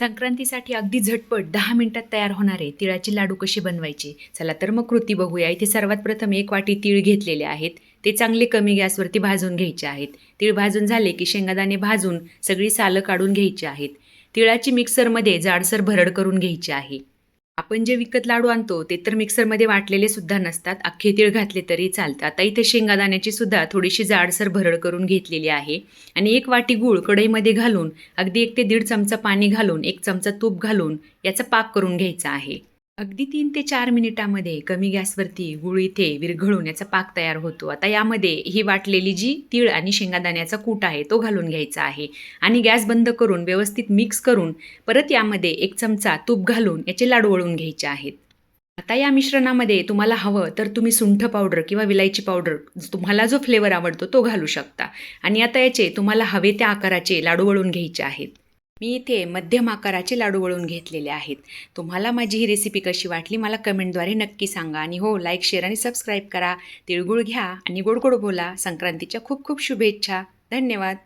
संक्रांतीसाठी अगदी झटपट दहा मिनिटात तयार होणारे तिळाचे लाडू कसे बनवायचे? चला तर मग कृती बघूया. इथे सर्वात प्रथम एक वाटी तीळ घेतलेले आहेत. ते चांगले कमी गॅसवरती भाजून घ्यायचे आहेत. तीळ भाजून झाले की शेंगादाणे भाजून सगळी सालं काढून घ्यायची आहेत. तिळाची मिक्सरमध्ये जाडसर भरड करून घ्यायची आहे. आपण जे विकत लाडू आणतो ते तर मिक्सरमध्ये वाटलेले सुद्धा नसतात. अख्खे तीळ घातले तरी चालतात आता इथे शेंगादाण्याची सुद्धा थोडीशी जाडसर भरड करून घेतलेली आहे. आणि एक वाटी गूळ कढईमध्ये घालून अगदी एक ते दीड चमचा पाणी घालून एक चमचा तूप घालून याचा पाक करून घ्यायचा आहे. अगदी तीन ते चार मिनिटामध्ये कमी गॅसवरती गुळ इथे विरघळून याचा पाक तयार होतो. आता यामध्ये ही वाटलेली जी तीळ आणि शेंगादाण्याचा कूट आहे तो घालून घ्यायचा आहे आणि गॅस बंद करून व्यवस्थित मिक्स करून परत यामध्ये एक चमचा तूप घालून याचे लाडू वळून घ्यायचे आहेत. आता या मिश्रणामध्ये तुम्हाला हवं तर तुम्ही सुंठ पावडर किंवा विलायची पावडर तुम्हाला जो फ्लेवर आवडतो तो घालू शकता. आणि आता याचे तुम्हाला हवे त्या आकाराचे लाडू वळून घ्यायचे आहेत. मी इथे मध्यम आकाराचे लाडू वळून घेतलेले आहेत. तुम्हाला माझी ही रेसिपी कशी वाटली मला कमेंटद्वारे नक्की सांगा आणि हो लाईक शेअर आणि सबस्क्राईब करा. तिळगुळ घ्या आणि गोडगोड बोला. संक्रांतीच्या खूप खूप शुभेच्छा. धन्यवाद.